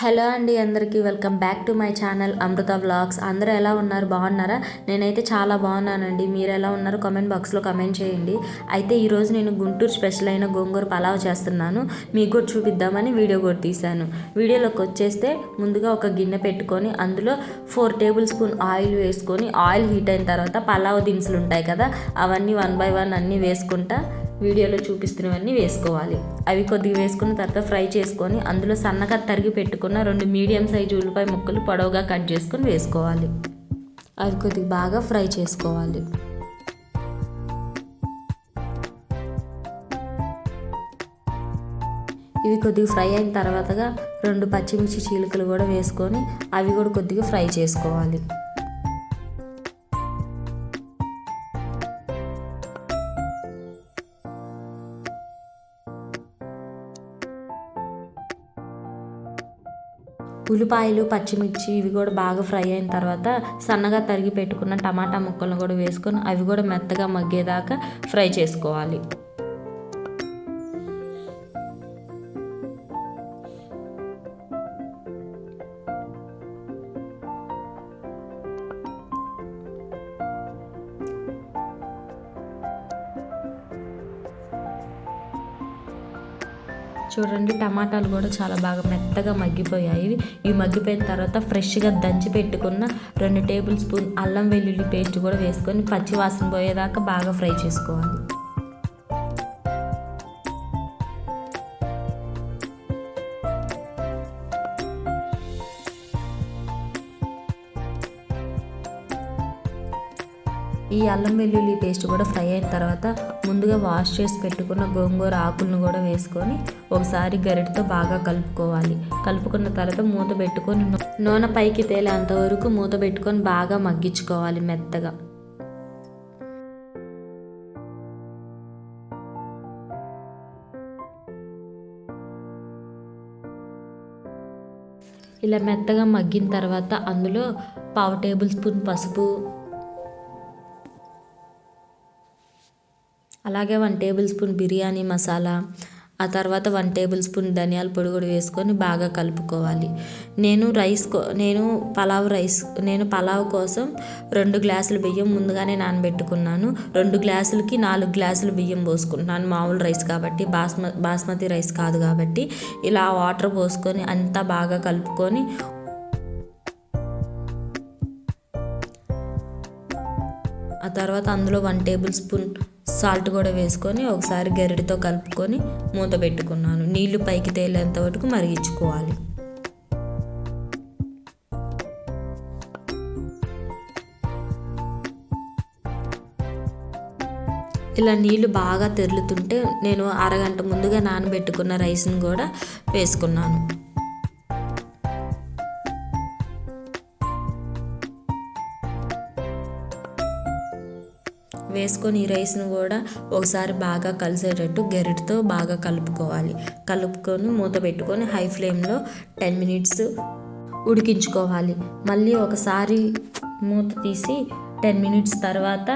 Hello అండి అందరికీ welcome back to my channel Amrutha vlogs. అందరూ ఎలా ఉన్నారు? బాగున్నారా? నేనైతే చాలా బాగున్నానండి. మీరు ఎలా ఉన్నారు? కామెంట్ బాక్స్లో కామెంట్ చేయండి. అయితే ఈరోజు నేను గుంటూరు స్పెషల్ అయిన గోంగూర పలావ్ చేస్తున్నాను. మీకు కూడా చూపిద్దామని వీడియో కూడా తీశాను. వీడియోలోకి వచ్చేస్తే ముందుగా ఒక గిన్నె పెట్టుకొని అందులో ఫోర్ టేబుల్ స్పూన్ ఆయిల్ వేసుకొని ఆయిల్ హీట్ అయిన తర్వాత పలావ్ దినుసులు ఉంటాయి కదా అవన్నీ వన్ బై వన్ అన్నీ వేసుకుంటా వీడియోలో చూపిస్తున్నవన్నీ వేసుకోవాలి. అవి కొద్దిగా వేసుకున్న తర్వాత ఫ్రై చేసుకొని అందులో సన్నగా తరిగి పెట్టుకున్న రెండు మీడియం సైజు ఉల్లిపాయ ముక్కలు పొడవుగా కట్ చేసుకొని వేసుకోవాలి. అవి కొద్దిగా బాగా ఫ్రై చేసుకోవాలి. ఇవి కొద్దిగా ఫ్రై అయిన తర్వాతగా రెండు పచ్చిమిర్చి చీలికలు కూడా వేసుకొని అవి కూడా కొద్దిగా ఫ్రై చేసుకోవాలి. ఉల్లిపాయలు పచ్చిమిర్చి ఇవి కూడా బాగా ఫ్రై అయిన తర్వాత సన్నగా తరిగి పెట్టుకున్న టమాటా ముక్కలను కూడా వేసుకొని అవి కూడా మెత్తగా మగ్గేదాకా ఫ్రై చేసుకోవాలి. చూడండి టమాటాలు కూడా చాలా బాగా మెత్తగా మగ్గిపోయాయి. ఇవి మగ్గిపోయిన తర్వాత ఫ్రెష్గా దంచి పెట్టుకున్న రెండు టేబుల్ స్పూన్ అల్లం వెల్లుల్లి పేస్ట్ కూడా వేసుకొని పచ్చి వాసన పోయేదాకా బాగా ఫ్రై చేసుకోవాలి. ఈ అల్లం వెల్లుల్లి పేస్ట్ కూడా ఫ్రై అయిన తర్వాత ముందుగా వాష్ చేసి పెట్టుకున్న గోంగూర ఆకులను కూడా వేసుకొని ఒకసారి గరిటతో బాగా కలుపుకోవాలి. కలుపుకున్న తర్వాత మూత పెట్టుకొని నూనె పైకి తేలేంత వరకు మూత పెట్టుకొని బాగా మగ్గించుకోవాలి మెత్తగా. ఇలా మెత్తగా మగ్గిన తర్వాత అందులో పావు టేబుల్ స్పూన్ పసుపు అలాగే one tablespoon biryani masala ఆ తర్వాత వన్ టేబుల్ స్పూన్ ధనియాల పొడి కూడా వేసుకొని బాగా కలుపుకోవాలి. నేను రైస్ నేను పలావ్ రైస్ నేను పలావ్ కోసం రెండు గ్లాసులు బియ్యం ముందుగానే నానబెట్టుకున్నాను. రెండు గ్లాసులకి నాలుగు గ్లాసులు బియ్యం పోసుకుంటున్నాను. మామూలు రైస్ కాబట్టి బాస్మ బాస్మతి రైస్ కాదు కాబట్టి. ఇలా వాటర్ పోసుకొని అంతా బాగా కలుపుకొని ఆ తర్వాత అందులో వన్ టేబుల్ స్పూన్ సాల్ట్ కూడా వేసుకొని ఒకసారి గరిటతో కలుపుకొని మూత పెట్టుకున్నాను. నీళ్ళు పైకి తేలేంత వరకు మరిగించుకోవాలి. ఇలా నీళ్ళు బాగా తెరులుతుంటే నేను అరగంట ముందుగా నానబెట్టుకున్న రైస్ని కూడా వేసుకున్నాను. వేసుకొని ఈ రైస్ను కూడా ఒకసారి బాగా కలిసేటట్టు గెరిటితో బాగా కలుపుకోవాలి. కలుపుకొని మూత పెట్టుకొని హై ఫ్లేమ్లో టెన్ మినిట్స్ ఉడికించుకోవాలి. మళ్ళీ ఒకసారి మూత తీసి టెన్ మినిట్స్ తర్వాత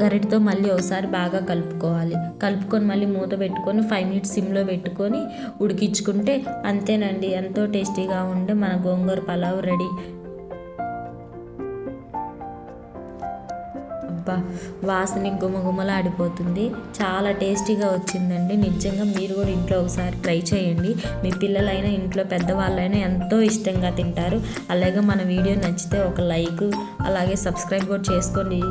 గరిటితో మళ్ళీ ఒకసారి బాగా కలుపుకోవాలి. కలుపుకొని మళ్ళీ మూత పెట్టుకొని ఫైవ్ మినిట్స్ సిమ్లో పెట్టుకొని ఉడికించుకుంటే అంతేనండి. ఎంతో టేస్టీగా ఉండే మన గోంగూర పలావ్ రెడీ. అబ్బా వాసన గుమగుమలాడిపోతుంది. చాలా టేస్టీగా వచ్చిందండి. నిజంగా మీరు కూడా ఇంట్లో ఒకసారి ట్రై చేయండి. మీ పిల్లలైనా ఇంట్లో పెద్దవాళ్ళైనా ఎంతో ఇష్టంగా తింటారు. అలాగే మన వీడియో నచ్చితే ఒక లైక్ అలాగే సబ్స్క్రైబ్ కూడా చేసుకోండి.